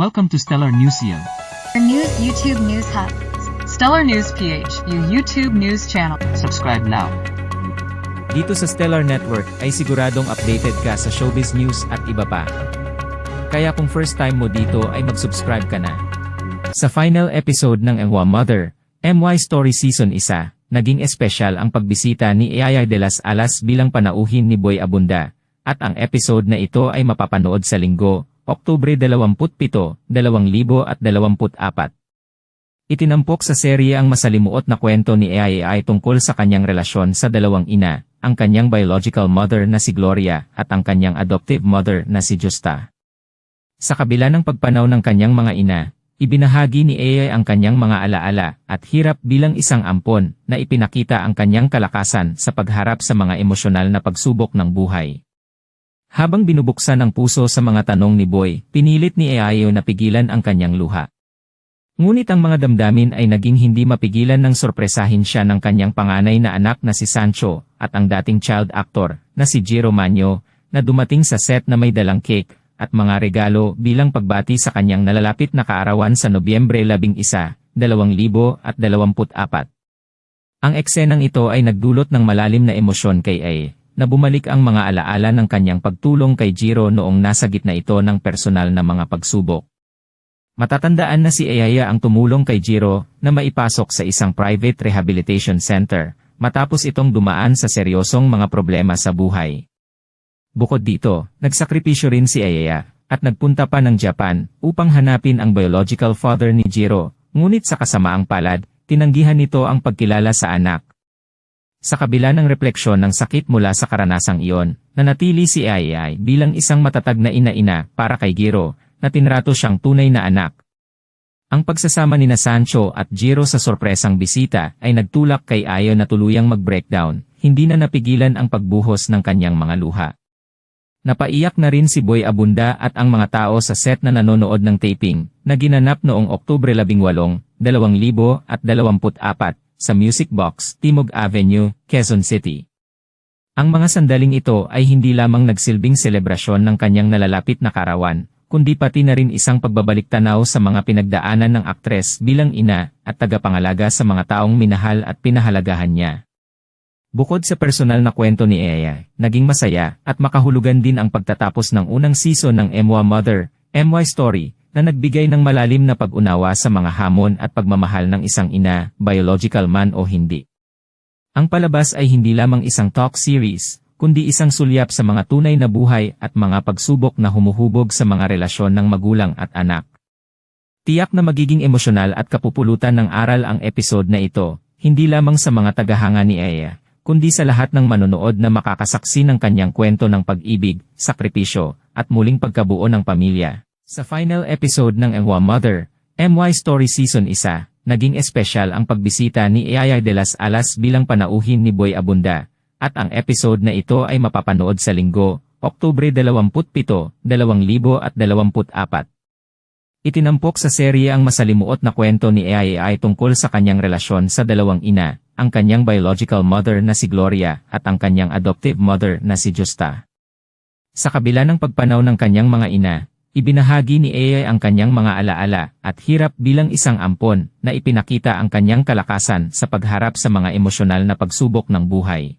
Welcome to Stellar Newsio. Your news YouTube News Hub. Stellar News PH, your YouTube news channel. Subscribe now. Dito sa Stellar Network ay siguradong updated ka sa showbiz news at iba pa. Kaya kung first time mo dito ay mag-subscribe ka na. Sa final episode ng Engwa Mother, MY Story Season 1, naging espesyal ang pagbisita ni Yaya de las Alas bilang panauhin ni Boy Abunda, at ang episode na ito ay mapapanood sa linggo, Oktubre 27, 2024. Itinampok sa serye ang masalimuot na kwento ni AIAI tungkol sa kanyang relasyon sa dalawang ina, ang kanyang biological mother na si Gloria at ang kanyang adoptive mother na si Justa. Sa kabila ng pagpanaw ng kanyang mga ina, ibinahagi ni AI ang kanyang mga alaala at hirap bilang isang ampon na ipinakita ang kanyang kalakasan sa pagharap sa mga emosyonal na pagsubok ng buhay. Habang binubuksan ang puso sa mga tanong ni Boy, pinilit ni Eayo na pigilan ang kanyang luha. Ngunit ang mga damdamin ay naging hindi mapigilan ng sorpresahin siya ng kanyang panganay na anak na si Sancho at ang dating child actor na si Jiro Manyo na dumating sa set na may dalang cake at mga regalo bilang pagbati sa kanyang nalalapit na kaarawan sa Nobyembre 11, 2024. Ang eksenang ito ay nagdulot ng malalim na emosyon kay Ay, na bumalik ang mga alaala ng kanyang pagtulong kay Jiro noong nasa gitna ito ng personal na mga pagsubok. Matatandaan na si Ayaya ang tumulong kay Jiro na maipasok sa isang private rehabilitation center matapos itong dumaan sa seryosong mga problema sa buhay. Bukod dito, nagsakripisyo rin si Ayaya at nagpunta pa ng Japan upang hanapin ang biological father ni Jiro, ngunit sa kasamaang palad, tinanggihan nito ang pagkilala sa anak. Sa kabila ng refleksyon ng sakit mula sa karanasang iyon, nanatili si Ayay bilang isang matatag na ina-ina para kay Giro, na tinrato siyang tunay na anak. Ang pagsasama ni na Sancho at Jiro sa sorpresang bisita ay nagtulak kay Ayo na tuluyang mag-breakdown, hindi na napigilan ang pagbuhos ng kanyang mga luha. Napaiyak na rin si Boy Abunda at ang mga tao sa set na nanonood ng taping, na ginanap noong Oktubre 18, 2024, sa Music Box, Timog Avenue, Quezon City. Ang mga sandaling ito ay hindi lamang nagsilbing selebrasyon ng kanyang nalalapit na karawan, kundi pati na rin isang pagbabalik tanaw sa mga pinagdaanan ng aktres bilang ina at tagapangalaga sa mga taong minahal at pinahalagahan niya. Bukod sa personal na kwento ni Eya, naging masaya at makahulugan din ang pagtatapos ng unang season ng MWA Mother, MY Story, na nagbigay ng malalim na pag-unawa sa mga hamon at pagmamahal ng isang ina, biological man o hindi. Ang palabas ay hindi lamang isang talk series, kundi isang sulyap sa mga tunay na buhay at mga pagsubok na humuhubog sa mga relasyon ng magulang at anak. Tiyak na magiging emosyonal at kapupulutan ng aral ang episode na ito, hindi lamang sa mga tagahanga ni Aya, kundi sa lahat ng manonood na makakasaksi ng kanyang kwento ng pag-ibig, sakripisyo, at muling pagkabuo ng pamilya. Sa final episode ng Engwa Mother, MY Story Season 1, naging espesyal ang pagbisita ni Aya de las Alas bilang panauhin ni Boy Abunda, at ang episode na ito ay mapapanood sa linggo, Oktubre 27, 2024. Itinampok sa serye ang masalimuot na kwento ni AIAI tungkol sa kanyang relasyon sa dalawang ina, ang kanyang biological mother na si Gloria at ang kanyang adoptive mother na si Justa. Sa kabila ng pagpanaw ng kanyang mga ina, ibinahagi ni AI ang kanyang mga alaala at hirap bilang isang ampon na ipinakita ang kanyang kalakasan sa pagharap sa mga emosyonal na pagsubok ng buhay.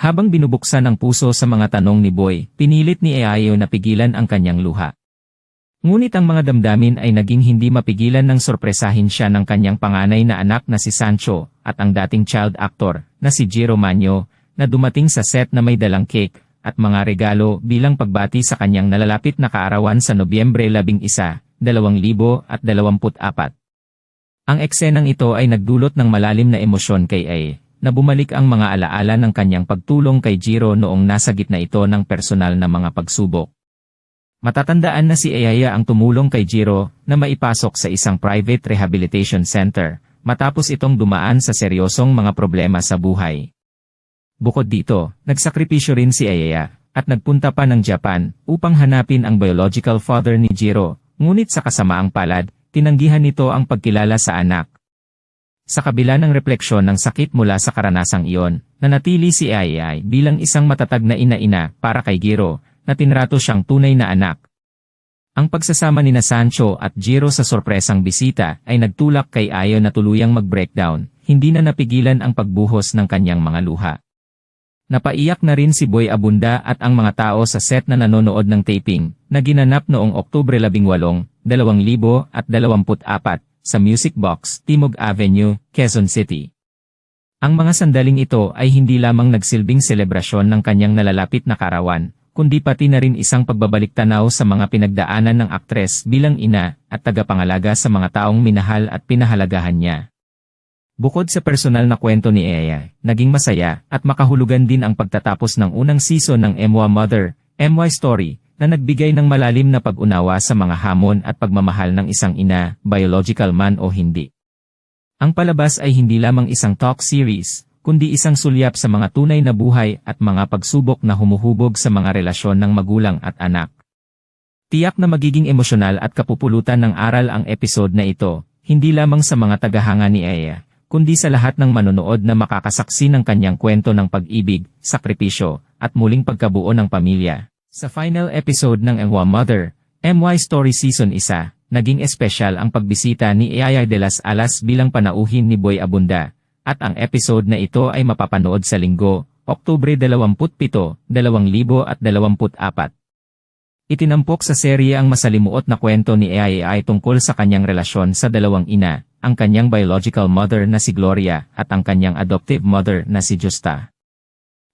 Habang binubuksan ang puso sa mga tanong ni Boy, pinilit ni Eayo na pigilan ang kanyang luha. Ngunit ang mga damdamin ay naging hindi mapigilan ng sorpresahin siya ng kanyang panganay na anak na si Sancho at ang dating child actor na si Jiro Manyo na dumating sa set na may dalang cake at mga regalo bilang pagbati sa kanyang nalalapit na kaarawan sa Nobyembre 11, 2024. Ang eksenang ito ay nagdulot ng malalim na emosyon kay Ay na bumalik ang mga alaala ng kanyang pagtulong kay Jiro noong nasa gitna ito ng personal na mga pagsubok. Matatandaan na si Ayaya ang tumulong kay Jiro na maipasok sa isang private rehabilitation center matapos itong dumaan sa seryosong mga problema sa buhay. Bukod dito, nagsakripisyo rin si Ayaya at nagpunta pa ng Japan upang hanapin ang biological father ni Jiro, ngunit sa kasamaang palad, tinanggihan nito ang pagkilala sa anak sa kabila ng refleksyon ng sakit mula sa karanasang iyon, nanatili si Ai bilang isang matatag na ina-ina para kay Giro, na tinrato siyang tunay na anak. Ang pagsasama ni na Sancho at Giro sa sorpresang bisita ay nagtulak kay Ayo na tuluyang mag-breakdown, hindi na napigilan ang pagbuhos ng kanyang mga luha. Napaiyak na rin si Boy Abunda at ang mga tao sa set na nanonood ng taping, na ginanap noong Oktubre 18, 2024 sa Music Box, Timog Avenue, Quezon City. Ang mga sandaling ito ay hindi lamang nagsilbing selebrasyon ng kanyang nalalapit na karawan, kundi pati na rin isang pagbabalik tanaw sa mga pinagdaanan ng aktres bilang ina at tagapangalaga sa mga taong minahal at pinahalagahan niya. Bukod sa personal na kwento ni Ea, naging masaya at makahulugan din ang pagtatapos ng unang season ng MWA Mother, MY Story, na nagbigay ng malalim na pag-unawa sa mga hamon at pagmamahal ng isang ina, biological man o hindi. Ang palabas ay hindi lamang isang talk series, kundi isang sulyap sa mga tunay na buhay at mga pagsubok na humuhubog sa mga relasyon ng magulang at anak. Tiyak na magiging emosyonal at kapupulutan ng aral ang episode na ito, hindi lamang sa mga tagahanga ni Aya, kundi sa lahat ng manonood na makakasaksi ng kanyang kwento ng pag-ibig, sakripisyo, at muling pagkabuo ng pamilya. Sa final episode ng MWA Mother, MY Story Season 1, naging espesyal ang pagbisita ni Yaya de las Alas bilang panauhin ni Boy Abunda, at ang episode na ito ay mapapanood sa linggo, Oktubre 27, 2024. Itinampok sa serye ang masalimuot na kwento ni AIAI tungkol sa kanyang relasyon sa dalawang ina, ang kanyang biological mother na si Gloria at ang kanyang adoptive mother na si Justa.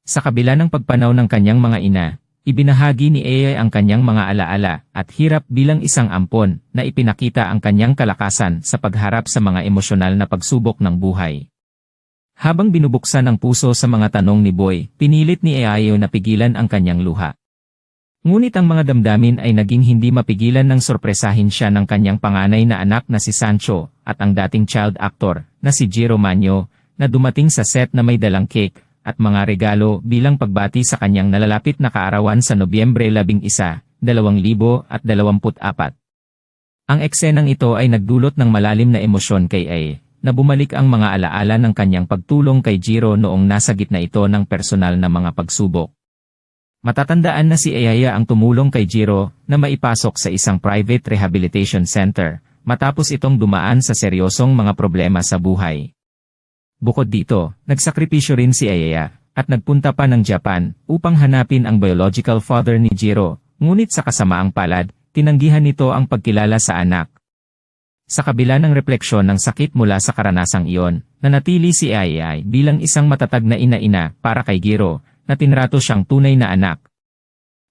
Sa kabila ng pagpanaw ng kanyang mga ina, ibinahagi ni AI ang kanyang mga alaala at hirap bilang isang ampon na ipinakita ang kanyang kalakasan sa pagharap sa mga emosyonal na pagsubok ng buhay. Habang binubuksan ang puso sa mga tanong ni Boy, pinilit ni Eayo na pigilan ang kanyang luha. Ngunit ang mga damdamin ay naging hindi mapigilan ng sorpresahin siya ng kanyang panganay na anak na si Sancho at ang dating child actor na si Giro Manyo na dumating sa set na may dalang cake at mga regalo bilang pagbati sa kanyang nalalapit na kaarawan sa Nobyembre 11, 2024. Ang eksenang ito ay nagdulot ng malalim na emosyon kay Ay, na bumalik ang mga alaala ng kanyang pagtulong kay Giro noong nasa gitna ito ng personal na mga pagsubok. Matatandaan na si Ayaya ang tumulong kay Giro na maipasok sa isang private rehabilitation center matapos itong dumaan sa seryosong mga problema sa buhay. Bukod dito, nagsakripisyo rin si Ayaya at nagpunta pa ng Japan upang hanapin ang biological father ni Jiro, ngunit sa kasamaang palad, tinanggihan nito ang pagkilala sa anak. Sa kabila ng refleksyon ng sakit mula sa karanasang iyon, nanatili si Ayay bilang isang matatag na ina-ina para kay Giro, na tinrato siyang tunay na anak.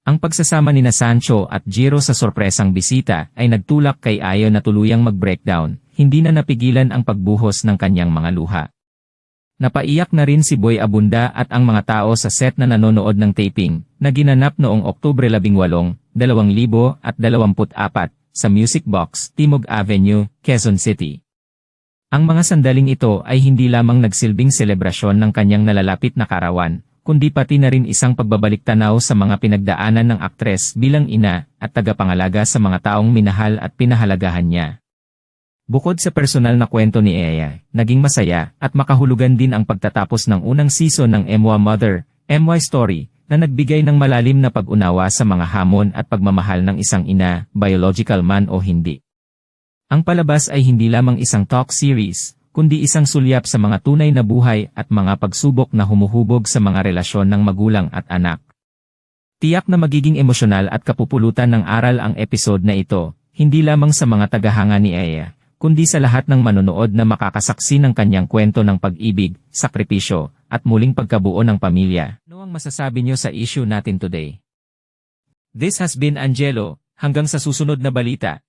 Ang pagsasama ni na Sancho at Giro sa sorpresang bisita ay nagtulak kay Ayo na tuluyang mag-breakdown, hindi na napigilan ang pagbuhos ng kanyang mga luha. Napaiyak na rin si Boy Abunda at ang mga tao sa set na nanonood ng taping, na ginanap noong Oktubre 18, 2024, sa Music Box, Timog Avenue, Quezon City. Ang mga sandaling ito ay hindi lamang nagsilbing selebrasyon ng kanyang nalalapit na karawan, kundi pati na rin isang pagbabalik tanaw sa mga pinagdaanan ng aktres bilang ina at tagapangalaga sa mga taong minahal at pinahalagahan niya. Bukod sa personal na kwento ni Ea, naging masaya at makahulugan din ang pagtatapos ng unang season ng MWA Mother, MY Story, na nagbigay ng malalim na pag-unawa sa mga hamon at pagmamahal ng isang ina, biological man o hindi. Ang palabas ay hindi lamang isang talk series, kundi isang sulyap sa mga tunay na buhay at mga pagsubok na humuhubog sa mga relasyon ng magulang at anak. Tiyak na magiging emosyonal at kapupulutan ng aral ang episode na ito, hindi lamang sa mga tagahanga ni Aya, kundi sa lahat ng manonood na makakasaksi ng kanyang kwento ng pag-ibig, sakripisyo, at muling pagkabuo ng pamilya. Ano ang masasabi niyo sa issue natin today? This has been Angelo, hanggang sa susunod na balita.